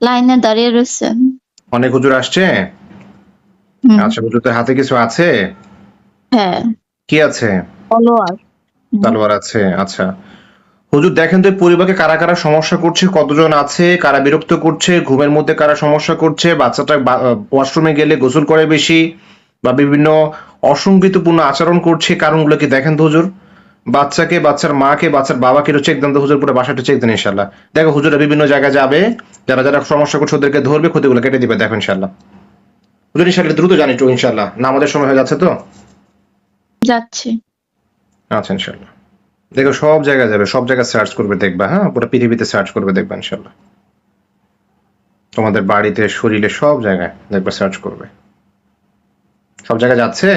লাইনে দাঁড়িয়ে রয়েছে। অনেক হুজুর আসছে? আচ্ছা হুজুরদের হাতে কিছু আছে? হ্যাঁ। কি আছে? ফলোয়ার তালোয়ার আছে আচ্ছা। হুজুর দেখেন তো পরিবারকে কারা কারা সমস্যা করছে কতজন আছে কারা বিরক্ত করছে ঘুমের মধ্যে কারা সমস্যা করছে বাচ্চাটা ওয়াশরুমে গেলে গোসল করে বেশি বা বিভিন্ন অসঙ্গীতপূর্ণ আচরণ করছে কারণগুলো কি দেখেন তো হুজুর? বাচ্চাকে বাচ্চার মাকে বাচ্চার বাবাকে একটু চেক দেন তো হুজুর পুরো বাসাটা চেক দেন ইনশাল্লাহ দেখো হুজুরা বিভিন্ন জায়গায় যাবে যারা যারা সমস্যা করছে ওদেরকে ধরবে ক্ষতিগুলো কেটে দিবে দেখো ইনশাল্লাহ হুজুর ইনশাল্লাহ দ্রুত জানি একটু ইনশাল্লাহ না আমাদের সময় হয়ে যাচ্ছে তো? যাচ্ছে। আচ্ছা ইনশাল্লাহ দেখো সব জায়গায় যাবে সব জায়গায় সার্চ করবে দেখবা হ্যাঁ? পুরো পৃথিবীতে সার্চ করবে দেখবা ইনশাল্লাহ তোমাদের বাড়িতে শরীরে সব জায়গায় দেখবে সার্চ করবে। সব জায়গায় যাচ্ছে?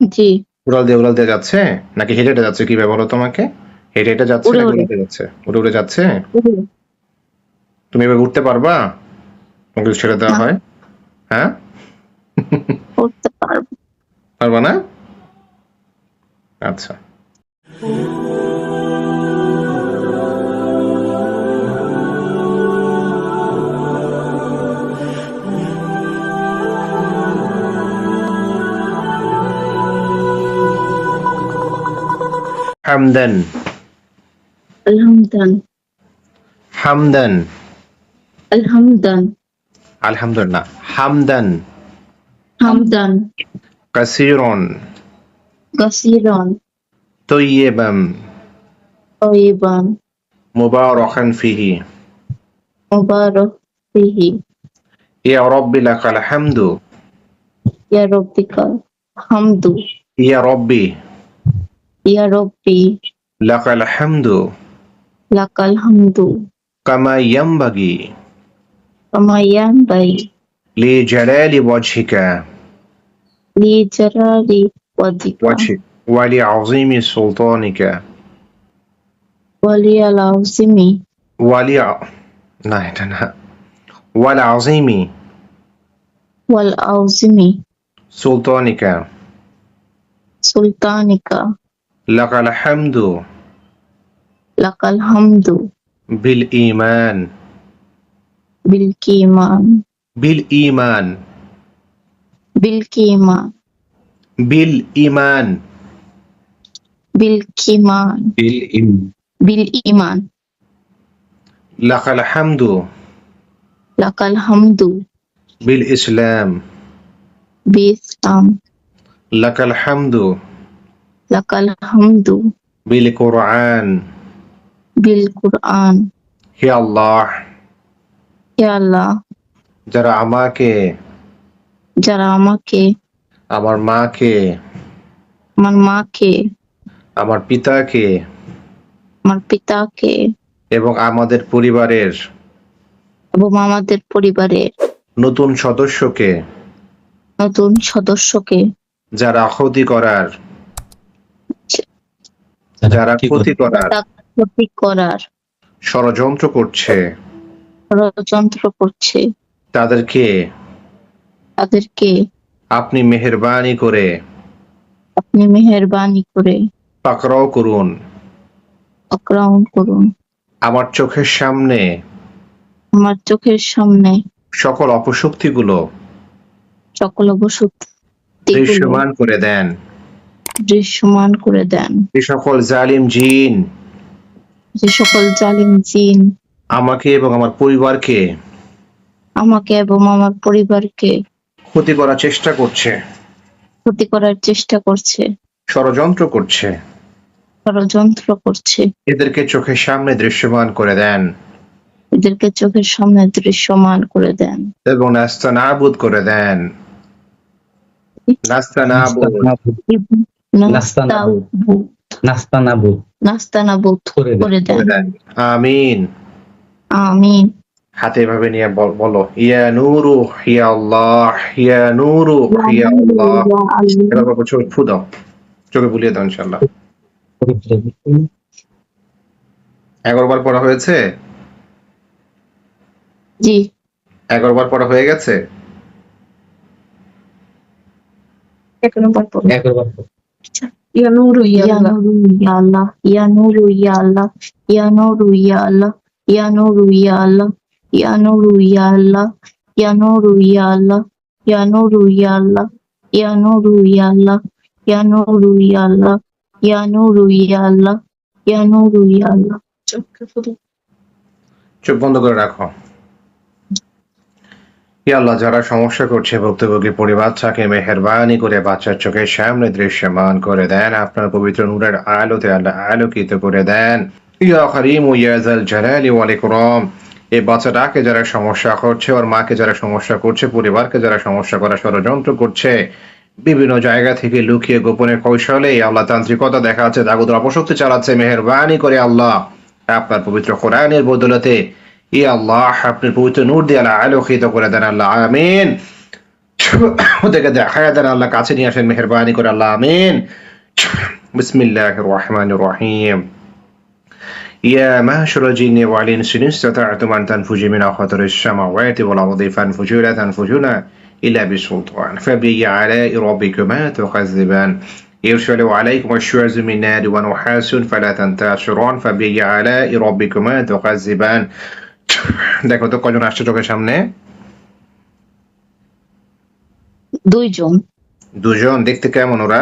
জি। উড়াল দিয়ে উড়াল দিয়ে যাচ্ছে? নাকি হেঁটে হেঁটে যাচ্ছে? কীভাবে বলো তোমাকে? হেঁটে হেঁটে যাচ্ছে নাকি উড়ে। উড়ে যাচ্ছে? উড়ে উড়ে যাচ্ছে? তুমি এবার উঠতে পারবা? তোমাকে ছেড়ে দেওয়া হয়? হ্যাঁ? পারবা না? আচ্ছা। حمدا. الحمدا. حمدا. الحمدا. الحمد لله حمدا. حمدا. كثيرا كثيرا طيبا. طيبا. مباركا فيه. مبارك فيه. يا رب لك الحمد. يا ربك الحمد. يا ربي. يا ربي. لك الحمد. لك الحمد. كما ينبغي. كما ينبغي. لجلال وجهك. لجلال وجهك. ولعظيم سلطانك. ولعظيم. ولع لا لا والعظيم والعظيم سلطانك. سلطانك. লি আ- না এটা না ওয়াল আযীমি ওয়াল আউসিমি সুলতানিকা সুলতানিকা লাকাল হামদু লাকাল হামদু বিল ঈমান বিল কিমান বিল লাকাল হামদু বিল কোরআন। বিল কুরআন। হে আল্লাহ। হে আল্লাহ। যারা আমাকে যারা আমাকে আমার মাকে আমার মাকে আমার পিতাকে আমার পিতাকে এবং আমাদের পরিবারের এবং আমাদের পরিবারের নতুন সদস্যকে নতুন সদস্যকে যারা ক্ষতি করার যারা ক্ষতি করার। ক্ষতি করার। ষড়যন্ত্র করছে। ষড়যন্ত্র করছে। তাদেরকে তাদেরকে আপনি মেহেরবানি করে। আপনি মেহেরবানি করে। পাকড়াও করুন। আক্রমণ করুন। আমার চোখের সামনে। আমার চোখের সামনে। সকল অপশক্তিগুলো সকল অবসুত দৃশ্যমান করে দেন। দৃশ্যমান করে দেন। যে সকল জালিম জিন যে সকল জালিম জিন আমাকে এবং আমার পরিবারকে আমাকে এবং আমার পরিবারকে ক্ষতি করার চেষ্টা করছে। ক্ষতি করার চেষ্টা করছে। ষড়যন্ত্র করছে। ষড়যন্ত্র করছে। এদেরকে চোখের সামনে দৃশ্যমান করে দেন। এদেরকে চোখের সামনে দৃশ্যমান করে দেন। এবং নাস্তানাবুদ করে দেন। নাস্তানাবুদ। নাস্তানাবুদ নাস্তানাবুদ করে দেন। আমিন। আমিন। হাতে এভাবে নিয়ে বলো ইয়া নূরু ইয়া আল্লাহ ইয়া নূরু ইয়া আল্লাহ। এবার বাবা চোখে ফু দাও চোখে বুলিয়ে দাও ইনশাল্লাহ এগারো বার পড়া হয়েছে? জি। এগারো বার পড়া হয়ে গেছে? এক নম্বর পড়ুন। ইয়া নূরু ইয়া আল্লাহ ইয়া নূরু ইয়া আল্লাহ ইয়া নূরু ইয়া আল্লাহ ইয়া নূরু ইয়া আল্লাহ ইয়া নূরু ইয়া আল্লাহ ইয়া নূরু ইয়া আল্লাহ ইয়া নূরু ইয়া আল্লাহ ইয়া নূরু ইয়া আল্লাহ ইয়া নূরু ইয়া আল্লাহ ইয়া নূরু ইয়া আল্লাহ ইয়া নূরু ইয়া আল্লাহ চোখ বন্ধ করে রাখো ইয়া আল্লাহ, যারা সমস্যা করছে, ভুক্তভোগী পরিবারটাকে মেহরবানি করে বাচ্চার চোখের সামনে দৃশ্যমান করে দেন। আপনার পবিত্র নূরের আলোতে আল্লাহ আলোকিত করে দেন। এই বাচ্চাটাকে যারা সমস্যা করছে, ওর মাকে যারা সমস্যা করছে, পরিবারকে যারা সমস্যা করা ষড়যন্ত্র করছে, বিভিন্ন জায়গা থেকে লুকিয়ে গোপনে কৌশলে আল্লাহ তান্ত্রিকতা দেখাচ্ছে দাগুদের অপশক্তি চালাচ্ছে, মেহরবানি করে আল্লাহ। আপনার পবিত্র কোরআনের বদলতে ই আল্লাহ আপনার পবিত্র নূর দিয়ে আল্লাহ আলোকিত করে দেন আল্লাহ আমিন ওদেরকে দেখায় দেন আল্লাহ কাছে নিয়ে আসেন মেহরবানি করে আল্লাহ আমিন বিসমিল্লাহ রহমান রহিম يا معشر الجن والإنس إن استطعتم أن تنفذوا من أخطر السماوات والأرض فانفذوا لا تنفذون إلا بسلطان فبأي آلاء ربكما تكذبان يرسل عليكم الشواذ من نار ونحاس فلا تنتصرون فبأي آلاء ربكما تكذبان দেখো তো কজন আসছে চোখের সামনে? দুইজন। দুজন? দেখতে কেমন ওরা?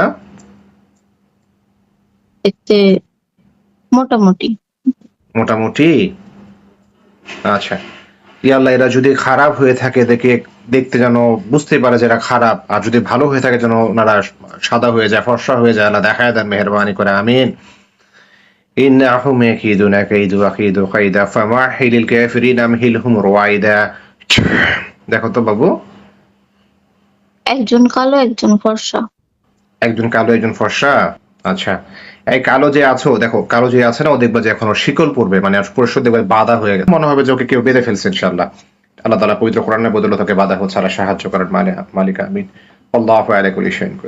দেখতে মোটামুটি। মোটামুটি? আচ্ছা। ইয়াল্লাহ এরা যদি খারাপ হয়ে থাকে দেখে দেখতে যেন বুঝতে পারে যে এরা খারাপ। আর যদি ভালো হয়ে থাকে যেন ওনারা সাদা হয়ে যায় ফর্সা হয়ে যায় আল্লাহ দেখায় দেন মেহরবানি করে আমিন। একজন কালো একজন ফর্সা। একজন কালো একজন ফর্সা? আচ্ছা। এই কালো যে দেখো কালো যে আছে না ও দেখবে যে এখনও শিকল পড়বে মানে পরশু দেখবে বাধা হয়ে গেছে। মনে হবে যে ওকে কেউ বেঁধে ফেলছে ইনশাল্লাহ আল্লাহ তালা পবিত্র কোরআনের বদলে তোকে বাধা হচ্ছে আর সাহায্য করার মানে মালিক আমিন। আল্লাহ আলাইকুম ইশাইন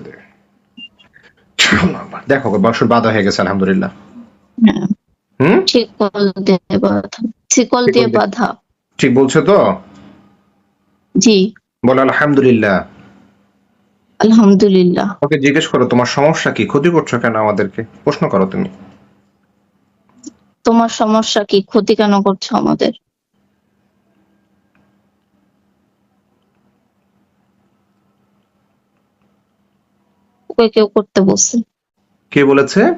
দেখো বাসুর বাধা হয়ে গেছে আলহামদুলিল্লাহ। হুম? শিকল দিয়ে বাধা। শিকল দিয়ে। বাধা। ঠিক বলছো তো? জি। বলো আলহামদুলিল্লাহ। আলহামদুলিল্লাহ। ওকে জিজ্ঞেস করো তোমার সমস্যা কি? ক্ষতি করছ কেন আমাদেরকে? প্রশ্ন করো তুমি। তোমার সমস্যা কি? ক্ষতি কেন করছ আমাদের? ওকে কেউ করতে বলছে। কে বলেছে?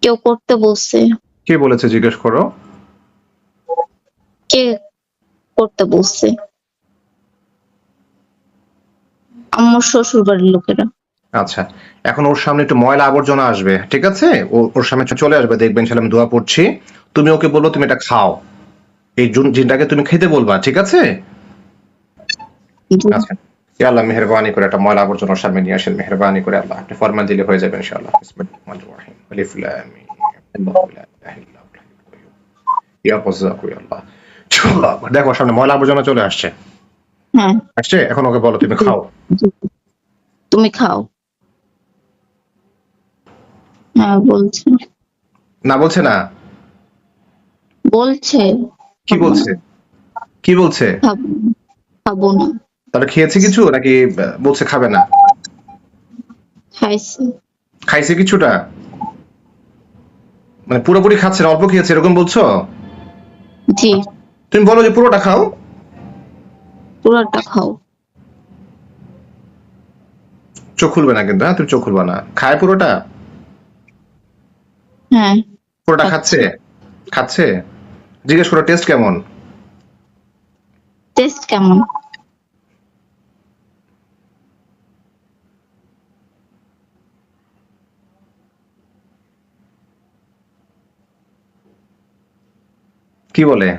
কেউ করতে বলছে। কে বলেছে জিজ্ঞেস করো? কে করতে বলছে? আমার শ্বশুর বাড়ির লোকেরা। আচ্ছা এখন ওর সামনে একটু ময়লা আবর্জনা আসবে ঠিক আছে? ও ওর সামনে চলে আসবে দেখবেন সেটা আমি দোয়া পড়ছি। তুমি ওকে বলল তুমি এটা খাও। এই জুন- জিনটাকে তুমি খেতে বলবা ঠিক আছে? আচ্ছা। আল্লাহ মেহরবানি করে একটা ময়লা আবর্জনা সামনে নিয়ে আসেন। মেহরবানি করে আল্লাহ আপনি ফরমান দিলে হয়ে যাবে ইনশাআল্লাহ। দেখো সামনে ময়লা আবর্জনা চলে আসছে। হ্যাঁ। আসছে? এখন ওকে বলো তুমি খাও। তুমি খাও। হ্যাঁ বলছে। না বলছে না। বলছে। কি বলছে? কি বলছে? খাব না। তাহলে খেয়েছে কিছু নাকি বলছে খাবে না? খাইছে। খাইছে কিছুটা? মানে পুরোপুরি খাচ্ছে না অল্প খেয়েছে এরকম বলছো? জি। তুমি বলো যে পুরোটা খাও। পুরোটা খাও। চোখ খুলবে না কিন্তু হ্যাঁ? তুমি চোখ খুলবে না। খায় পুরোটা? হ্যাঁ। পুরোটা খাচ্ছে। খাচ্ছে? জিজ্ঞেস করো টেস্ট কেমন? টেস্ট কেমন? কি বলে?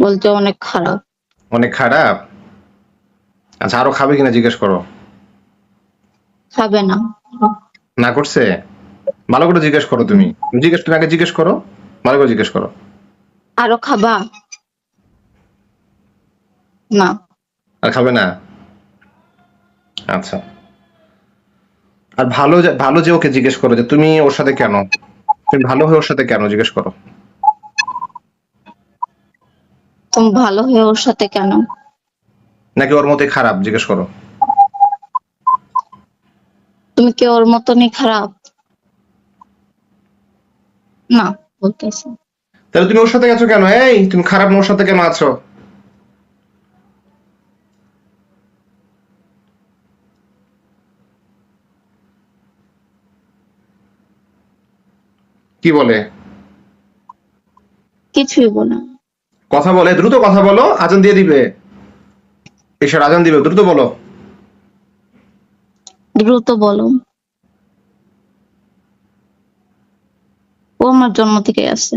বলছে অনেক খারাপ। অনেক খারাপ? আচ্ছা আরও খাবে কিনা জিজ্ঞেস করো। খাবে না। না করছে? ভালো করে জিজ্ঞেস করো তুমি। জিজ্ঞেস তুমি আগে জিজ্ঞেস করো ভালো করে জিজ্ঞেস করো। আরও খাবা? না। আর খাবে না? আচ্ছা। আর ভালো ভালো যে ওকে জিজ্ঞেস করো যে তুমি ওর সাথে কেন? তুমি ভালো হয়ে ওর সাথে কেন? জিজ্ঞেস করো। তুমি ভালো হয়ে ওর সাথে কেন? নাকি ওর মতোই খারাপ জিজ্ঞেস করো। তুমি কি ওর মতনই খারাপ? না বলতেছে। তাহলে তুমি ওর সাথে গেছো কেন? এই তুমি খারাপ না ওর সাথে কেন আছো? কি বলে? কিছুই বলে না। কথা বলে দ্রুত কথা বলো আজান দিয়ে দিবে। এসব আজান দিবে দ্রুত বলো। দ্রুত বলো। ও আমার জন্ম থেকে আছে।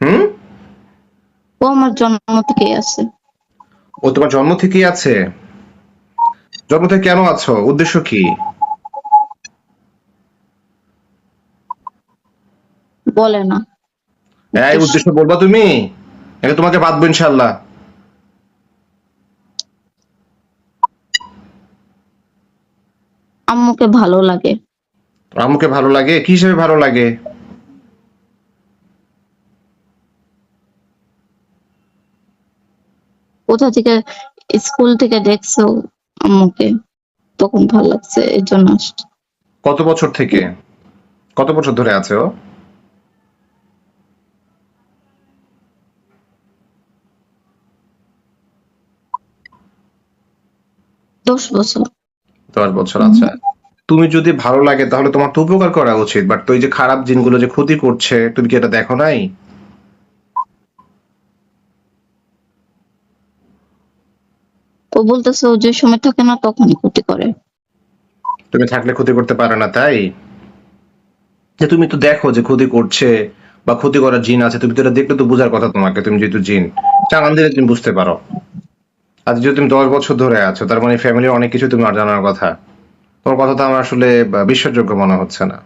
হুম? ও আমার জন্ম থেকে আছে। ও তোমার জন্ম থেকেই আছে। জন্ম থেকে কেন আছো? উদ্দেশ্য কি? বলে না। এই উদ্দেশ্য বলবা তুমি? একে তোমাকে বাঁধবো ইনশাল্লাহ আম্মুকে ভালো লাগে। আম্মুকে ভালো লাগে? কি হিসেবে ভালো লাগে? কোথা থেকে স্কুল থেকে দেখছ আম্মুকে? তখন ভালো লাগছে এর জন্য কত বছর থেকে? কত বছর ধরে আছে ও? দশ বছর। দশ বছর আচ্ছা। তুমি যদি ভালো লাগে তাহলে তোমার তো উপকার করা উচিত। বাট তো এই যে খারাপ জিনগুলো যে ক্ষতি করছে তুমি কি এটা দেখো নাই? ও বলতেছে ও যে সময় থাকে না তখনই ক্ষতি করে। তুমি থাকলে ক্ষতি করতে পারে না তাই? যে তুমি তো দেখো যে ক্ষতি করছে বা ক্ষতি করার জিন আছে তুমি তো এটা দেখলে তো বোঝার কথা তোমাকে তুমি যেহেতু জিন। চালান দিলে তুমি বুঝতে পারো। আজ যদি তুমি দশ বছর ধরে আছো, তার মানে ফ্যামিলির অনেক কিছু তুমি আর জানার কথা। তোমার কথা তো আমার আসলে বিশ্বাসযোগ্য মনে হচ্ছে না।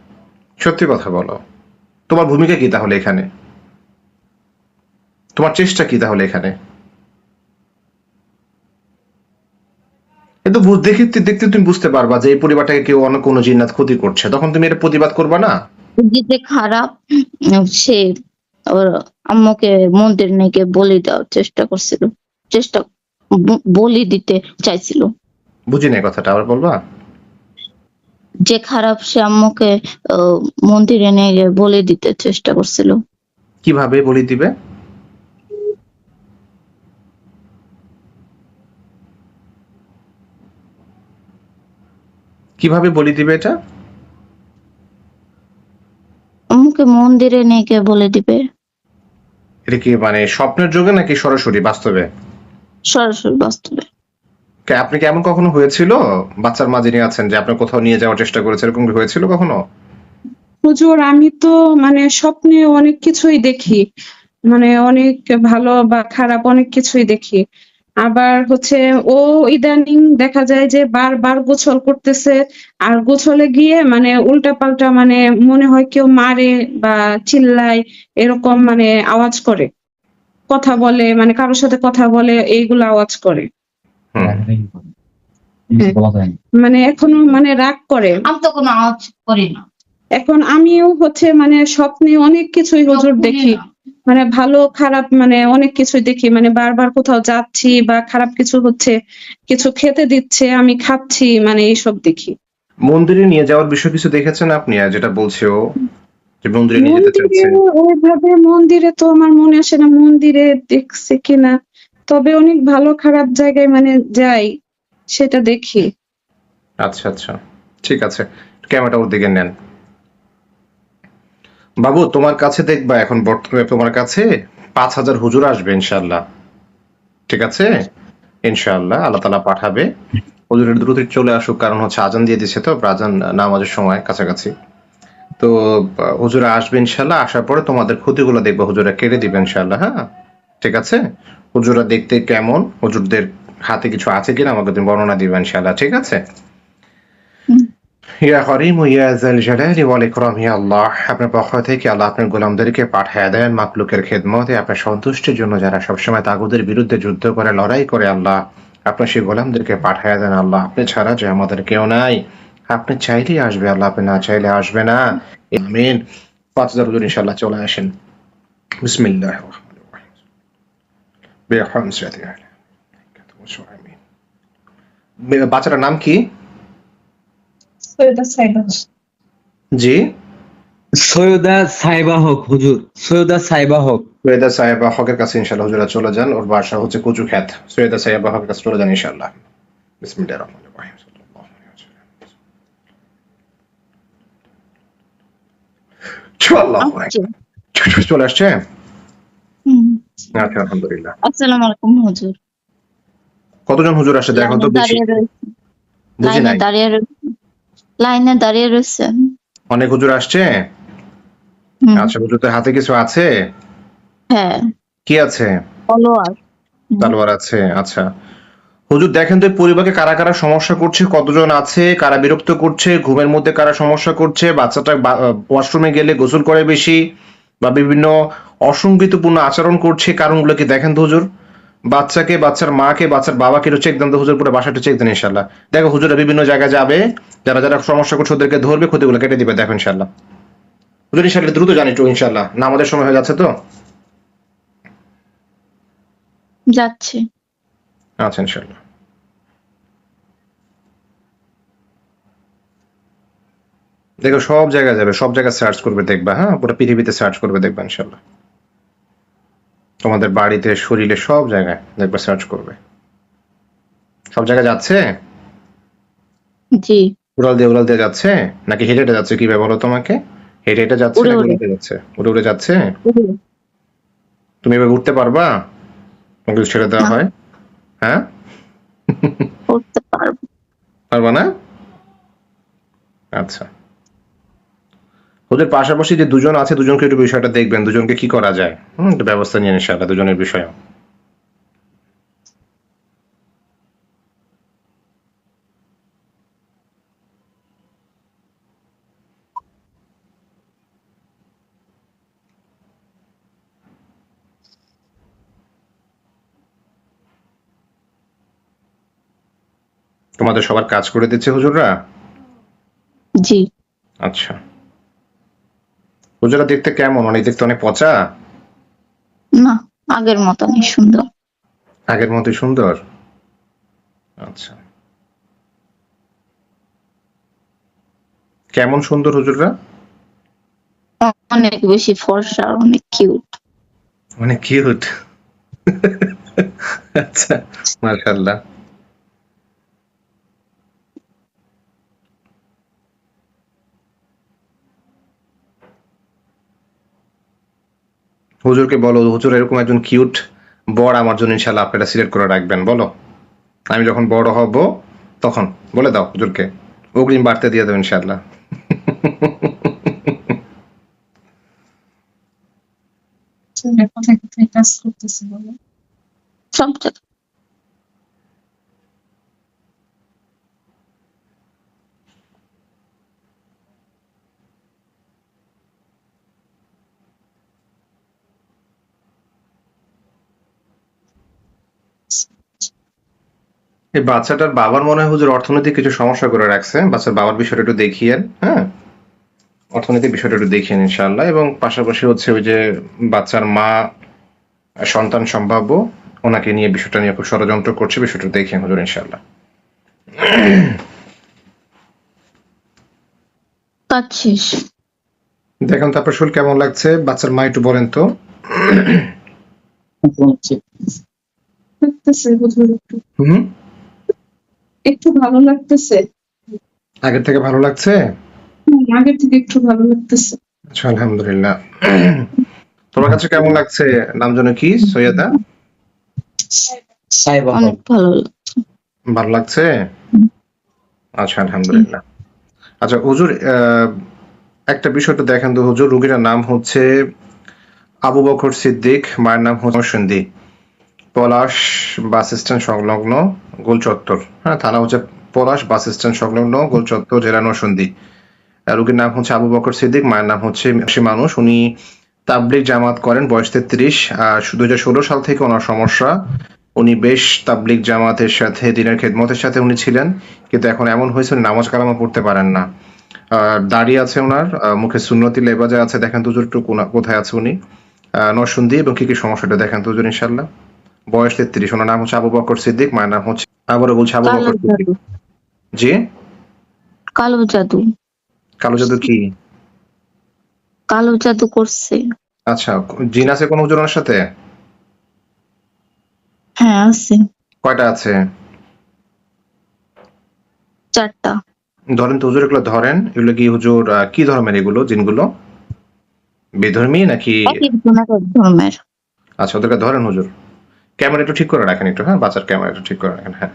সত্যি কথা বলো। তোমার ভূমিকা কি তাহলে এখানে? তোমার চেষ্টা কি তাহলে এখানে? কিন্তু বুঝ- দেখে দেখতে তুমি বুঝতে পারবা যে এই পরিবারটাকে কেউ অন্য কোনো জিন্নাত ক্ষতি করছে। তখন তুমি এটা প্রতিবাদ করবা না? যেতে খারাপ, সে ওর আম্মুকে মন্দির নাকি বলি দেওয়ার চেষ্টা করছিল। চেষ্টা বলি দিতে চাইছিল। বুঝি না কথাটা আবার বলবা? যে খারাপ সে আম্মুকে মন্দিরে নিয়ে গিয়ে বলি দিতে চেষ্টা করছিল। কীভাবে বলি দিবে? কীভাবে বলি দিবে এটা? আম্মুকে মন্দিরে নিয়ে গিয়ে বলে দিবে। এটা কি মানে স্বপ্নের যোগে নাকি সরাসরি বাস্তবে? সরাসরি বাস্তবে। কে- আপনি কি এমন কখনো হয়েছিল বাচ্চার মাঝে নিয়ে আছেন যে আপনি কোথাও নিয়ে যাওয়ার চেষ্টা করেছেন এরকম কি হয়েছিল কখনো? হুজুর আমি তো মানে স্বপ্নে অনেক কিছুই দেখি। মানে অনেক ভালো বা খারাপ অনেক কিছুই দেখি। আবার হচ্ছে ও ইদানিং দেখা যায় যে বারবার গোসল করতেছে আর গোসলে গিয়ে মানে উল্টাপাল্টা মানে মনে হয় কেউ মারে বা চিল্লায় এরকম মানে আওয়াজ করে। কথা বলে মানে কারোর সাথে কথা বলে এইগুলো আওয়াজ করে। মানে এখনও মানে রাগ করে। আমি তো কোনো আওয়াজ করি না। এখন আমিও হচ্ছে মানে স্বপ্নে অনেক কিছুই হুজুর দেখি। মানে ভালো খারাপ মানে অনেক কিছুই দেখি। মানে বারবার কোথাও যাচ্ছি বা খারাপ কিছু হচ্ছে কিছু খেতে দিচ্ছে আমি খাচ্ছি মানে এইসব দেখি। মন্দিরে নিয়ে যাওয়ার বিষয় কিছু দেখেছেন আপনি? আর যেটা বলছে ও যে মন্দিরে নিয়ে যেতে মন্দিরে ওইভাবে মন্দিরে তো আমার মনে আসে না মন্দিরে দেখছে কিনা। তবে অনেক ভালো খারাপ জায়গায় মানে যাই সেটা দেখি। আচ্ছা আচ্ছা। ঠিক আছে ক্যামেরাটা ওর দিকে নেন। বাবু তোমার কাছে দেখবা এখন বর্তমানে তোমার কাছে পাঁচ হাজার হুজুর আসবে ইনশাল্লাহ ঠিক আছে? ইনশাল্লাহ আল্লাহ তালা পাঠাবে। হুজুরের দ্রুত চলে আসুক কারণ হচ্ছে আজান দিয়ে দিছে তো আজান নামাজের সময় কাছাকাছি। তো হুজুরা আসবে ইনশাল্লাহ আসার পরে তোমাদের ক্ষতিগুলো দেখবা হুজুরা কেটে দিবে ইনশাল্লাহ হ্যাঁ? ঠিক আছে? হুজুরা দেখতে কেমন? হুজুরদের হাতে কিছু আছে কিনা? আমাকে তুমি বর্ণনা দিবে ইনশাল্লাহ ঠিক আছে? ইয়া করিম ইয়া জাল জালালি ওয়াল ইকরাম ইয়া আল্লাহ। আপনার পক্ষ থেকে আল্লাহ আপনার গোলামদেরকে পাঠায় দেন মাকলুকের খেদমতে। আপনার সন্তুষ্টির জন্য যারা সবসময় তাগুদের বিরুদ্ধে যুদ্ধ করে লড়াই করে আল্লাহ আপনার সেই গোলামদেরকে পাঠায় দেন আল্লাহ। আপনি ছাড়া যে আমাদের কেউ নাই। আপনি চাইলেই আসবে আল্লাহ আপনি না চাইলে আসবে না। আমিন। পাঁচ হাজার হুজুর ইনশাল্লাহ চলে আসেন। বিসমিল্লাহ বাচ্চাটার নাম কি? সৈয়দা সাইদা জি? সৈয়দা সাইবা হক হুজুর। সৈয়দা সাইবা হক। সৈয়দা সাহেবা হকের কাছে ইনশাল্লাহ হুজুরা চলে যান। ওর বাসা হচ্ছে কচু খ্যাত সৈয়দা সাহেবা হকের কাছে চলে যান ইনশাল্লাহ বিসমিল্লাহির রহমানির চলে আসছে? আচ্ছা আলহামদুলিল্লাহ। আসসালামু আলাইকুম হুজুর। কতজন হুজুর আসে দেখো তো বেশি। বুঝি নাই? দাঁড়িয়ে রয়েছে। লাইনে দাঁড়িয়ে রয়েছে। অনেক হুজুর আসছে? আচ্ছা হুজুরদের হাতে কিছু আছে? হ্যাঁ। কি আছে? ফলোয়ার তালোয়ার আছে আচ্ছা। হুজুর, দেখেন তো পরিবারকে কারা কারা সমস্যা করছে, কতজন আছে, কারা বিরক্ত করছে, ঘুমের মধ্যে কারা সমস্যা করছে, বাচ্চাটা ওয়াশরুমে গেলে গোসল করে বেশি, বা বিভিন্ন অসঙ্গীতপূর্ণ আচরণ করছে, কারণগুলো কি দেখেন তো হুজুর? বাচ্চাকে, বাচ্চার মাকে, বাচ্চার বাবাকে চেক দেন তো হুজুর, পুরো বাসাটা চেক দেন ইনশাল্লাহ দেখো হুজুরা বিভিন্ন জায়গায় যাবে, যারা যারা সমস্যা করছে ওদেরকে ধরবে, ক্ষতিগুলো কেটে দিবে, দেখো ইনশাল্লাহ হুজুর ইনশাল্লাহ দ্রুত জানি তো ইনশাল্লাহ না আমাদের সময় হয়ে যাচ্ছে তো? যাচ্ছে। আচ্ছা ইনশাল্লাহ দেখো সব জায়গায় যাবে সব জায়গায় সার্চ করবে দেখবা হ্যাঁ? পুরো পৃথিবীতে সার্চ করবে দেখবা ইনশাল্লাহ তোমাদের বাড়িতে শরীরে সব জায়গায় দেখবা সার্চ করবে। সব জায়গায় যাচ্ছে? জি। উড়াল দিয়ে উড়াল দিয়ে যাচ্ছে? নাকি হেঁটে হেঁটে যাচ্ছে কীভাবে বলো তোমাকে? হেঁটে হেঁটে যাচ্ছে নাকি উড়ে। উড়ে যাচ্ছে? উড়ে উড়ে যাচ্ছে? তুমি এবার উঠতে পারবা? তোমাকে ছেড়ে দেওয়া হয়? হ্যাঁ? করতে পারব। পারবা না? আচ্ছা। ওদের পাশাপাশি যে দুজন আছে দুজনকে একটু বিষয়টা দেখবেন দুজনকে কি করা যায়? হম একটু ব্যবস্থা নিয়ে ইনশাআল্লাহ দুজনের বিষয়ে তোমাদের সবার কাজ করে দিচ্ছে হুজুররা? জি। আচ্ছা। হুজুরা দেখতে কেমন? অনেক দেখতে অনেক পচা? না আগের মতনই সুন্দর। আগের মতোই সুন্দর? আচ্ছা। কেমন সুন্দর হুজুররা? অনেক বেশি ফর্সা অনেক কিউট অনেক কিউট আচ্ছা মাশাআল্লাহ। হুজুরকে বলো হুজুর এরকম একজন কিউট বর আমার জন্য ইনশাআল্লাহ আপনারা সিলেক্ট করে রাখবেন। বলো। আমি যখন বড় হব তখন বলে দাও হুজুরকে অগ্রিম বাড়তে দিয়ে দেবো ইনশাল্লাহ কোথায় কোথায় কাজ করতেছে বলো। সব এই বাচ্চাটার বাবার মনে হয় হুজুর অর্থনৈতিক কিছু সমস্যা করে রাখছে। বাচ্চার বাবার বিষয়টা একটু দেখিয়েন হ্যাঁ? অর্থনৈতিক বিষয়টা একটু দেখিয়েন ইনশাআল্লাহ। এবং পাশাপাশি হচ্ছে ওই যে বাচ্চার মা সন্তান সম্ভাব্য ওনাকে নিয়ে বিষয়টা নিয়ে খুব ষড়যন্ত্র করছে বিষয়টা দেখিয়েন হুজুর ইনশাআল্লাহ। কাজ শেষ দেখুন তারপর শরীর কেমন লাগছে? বাচ্চার মা একটু বলেন তো। একটু হুম। একটু ভালো লাগতেছে। আগের থেকে ভালো লাগছে? আগের থেকে একটু ভালো লাগতেছে। আচ্ছা আলহামদুলিল্লাহ। তোমার কাছে কেমন লাগছে? নাম যেন কি? সৈয়দা? সাইবা অনেক ভালো লাগছে। ভালো লাগছে? আচ্ছা আলহামদুলিল্লাহ। আচ্ছা হুজুর আহ, একটা বিষয়টা দেখেন তো হুজুর রুগীটার নাম হচ্ছে আবু বকর সিদ্দিক মায়ের নাম হচ্ছে সন্ধি পলাশ বাস স্ট্যান্ড সংলগ্ন গোল চত্বর হ্যাঁ থানা হচ্ছে পলাশ বাস স্ট্যান্ড সংলগ্ন গোল চত্বর জেলা নরসিংদী। আহ, রুগীর নাম হচ্ছে আবু বকর সিদ্দিক মায়ের নাম হচ্ছে সে মানুষ। উনি তাবলিগ জামাত করেন বয়স তেত্রিশ হাজার ষোলো সাল থেকে ওনার সমস্যা উনি বেশ তাবলিগ জামাতের সাথে দিনের খেদমতের সাথে উনি ছিলেন। কিন্তু এখন এমন হয়েছে উনি নামাজ কালামা পড়তে পারেন না। দাড়ি আছে ওনার মুখে সুন্নতি লেবাজা আছে দেখেন হুজুর একটু কোথায় আছে উনি। নরসিংদী এবং কি কি সমস্যাটা দেখেন দুজন ইনশাল্লাহ বয়স তেত্রিশ ওনার নাম হচ্ছে আবু বকর সিদ্দিক মায়ের নাম হচ্ছে আবারও বলছে আবু বকর সিদ্দিক। জি? কালো জাদু কালো জাদু কি? কালো জাদু করছে। আচ্ছা জিন আছে কোনো হুজুর সাথে? হ্যাঁ আছে। কয়টা আছে? চারটা। ধরেন তো হুজুর এগুলো ধরেন এগুলো কি হুজুর কি ধর্মের এগুলো জিনগুলো? বেধর্মী নাকি? ধর্মের। আচ্ছা ওদেরকে ধরেন হুজুর। ক্যামেরা একটু ঠিক করে রাখেন একটু হ্যাঁ? বাচ্চার ক্যামেরা একটু ঠিক করে রাখেন হ্যাঁ।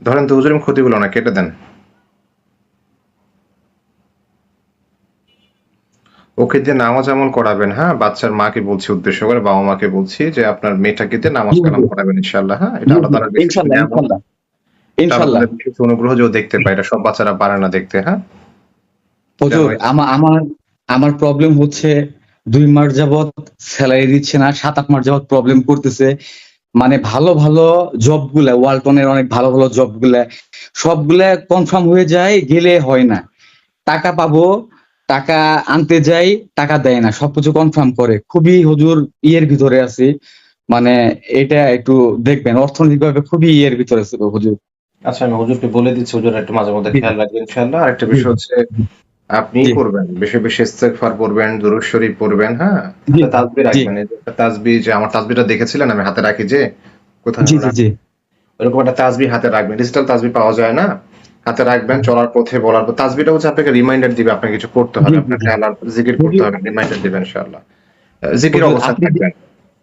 ধরেন তো হুজুর এরকম ক্ষতিগুলো না কেটে দেন। ওকে দিয়ে নামাজ আমল করাবেন হ্যাঁ? বাচ্চার মাকে বলছি উদ্দেশ্য করে বাবা মাকে বলছি যে আপনার মেয়েটাকে দিয়ে নামাজ। কালাম করাবেন ইনশাল্লাহ হ্যাঁ? এটা আল্লাহ বিশেষ ইনশাল্লাহ অনুগ্রহ যে দেখতে পায় এটা সব বাচ্চারা পারে না দেখতে হ্যাঁ? আমার আমার প্রবলেম হচ্ছে দুই মাস যাবৎ স্যালারি দিচ্ছে না সাত আট মাস যাবত প্রবলেম করতেছে। মানে ভালো ভালো জবগুলা ওয়ালটনের অনেক ভালো ভালো জবগুলা সবগুলা কনফার্ম হয়ে যায় গেলে হয় না। টাকা পাবো টাকা আনতে যাই টাকা দেয় না সবকিছু কনফার্ম করে। খুবই হুজুর ইয়ের ভিতরে আছি। মানে এটা একটু দেখবেন অর্থনৈতিকভাবে খুবই ইয়ের ভিতরে আছে হুজুর। আচ্ছা আমি হুজুরকে বলে দিচ্ছি হুজুর একটু মাঝে মধ্যে খেয়াল রাখবেন ইনশাআল্লাহ। আর একটা বিষয় হচ্ছে আপনি করবেন বেশি বেশি ইস্তেগফার করবেন দুরূদ শরীফ পড়বেন হ্যাঁ? তাসবিহ রাখবেন যে তাসবিহ যে আমার তাসবিহটা দেখেছিলেন আমি হাতে রাখি যে কোথায় জি জি জি। এরকম একটা তাসবিহ হাতে রাখবেন ডিজিটাল তাসবিহ পাওয়া যায় না? হাতে রাখবেন চলার পথে বলার পর তাসবিহটা হচ্ছে আপনাকে রিমাইন্ডার দিবে আপনাকে কিছু করতে হবে আপনাকে জি। আল্লাহর জিকির করতে হবে রিমাইন্ডার দিবেন ইনশাআল্লাহ। জিকির অবস্থা থাকবেন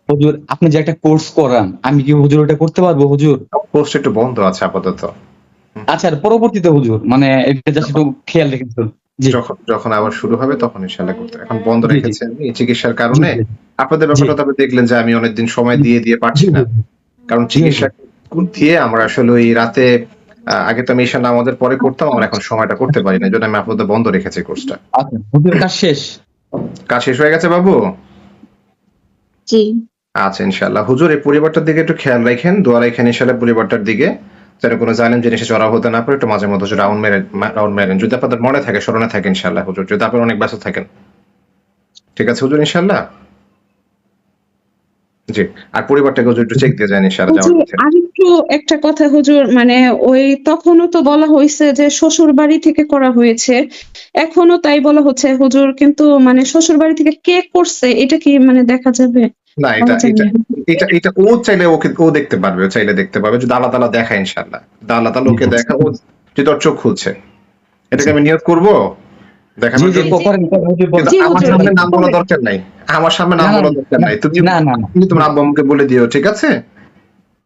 হুজুর আপনি যে একটা কোর্স করান আমি কি হুজুর ওটা করতে পারব হুজুর? পোস্ট একটু বন্ধ আছে আপাতত। আচ্ছা আর পরবর্তীতে হুজুর মানে এটা জাস্ট একটু খেয়াল। জি যখন যখন আবার শুরু হবে তখন ইনশাআল্লাহ করতে এখন বন্ধ। রেখেছি আমি চিকিৎসার কারণে আপনাদের ব্যাপারটা তবে দেখলেন যে আমি অনেকদিন সময় দিয়ে দিয়ে পারছি না। কারণ চিকিৎসা দিয়ে আমরা আসলে ওই রাতে আগে তো আমি আমাদের পরে করতাম আমরা এখন সময়টা করতে পারি না। জন্য আমি আপাতত বন্ধ রেখেছি কোর্সটা। আচ্ছা কাজ শেষ? কাজ শেষ হয়ে গেছে বাবু? জি। আচ্ছা ইনশাআল্লাহ। হুজুর এই পরিবারটার দিকে একটু খেয়াল রাখেন দোয়া রাখেন ইনশাআল্লাহ পরিবারটার দিকে। যেন কোনো জালেম জিনিসে চড়া হতে না পারে একটু মাঝে মধ্যে রাউন্ড মেরে রাউন্ড মেরেন। যদি আপনাদের মনে থাকে স্মরণে থাকে ইনশাআল্লাহ হুজুর। যদি আপনারা অনেক ব্যস্ত থাকেন। ঠিক আছে হুজুর ইনশাআল্লাহ? জি আর পরিবারটাকে হুজুর একটু চেক দিয়ে যান ইনশাআল্লাহ আরেকটু একটা কথা হুজুর মানে ওই তখনও তো বলা হয়েছে যে শ্বশুর বাড়ি থেকে করা হয়েছে। এখনও তাই বলা হচ্ছে হুজুর কিন্তু মানে শ্বশুর বাড়ি থেকে কে করছে এটা কি মানে দেখা যাবে? না এটা আমার এটা এটা এটা ও চাইলে ওকে ও দেখতে পারবে ও চাইলে দেখতে পারবে। যদি আল্লাহ তালা দেখা ইনশাল্লাহ আল্লাহ তালা ওকে দেখা ও যদি ওর চোখ খুলছে। এটাকে আমি নিয়োগ করব? দেখানোর আমার সামনে নাম বলা দরকার নাই। আমার সামনে নাম বলা দরকার নাই। তুমি না না না। তুমি তোমার আব্বু আম্মুকে বলে দিও ঠিক আছে?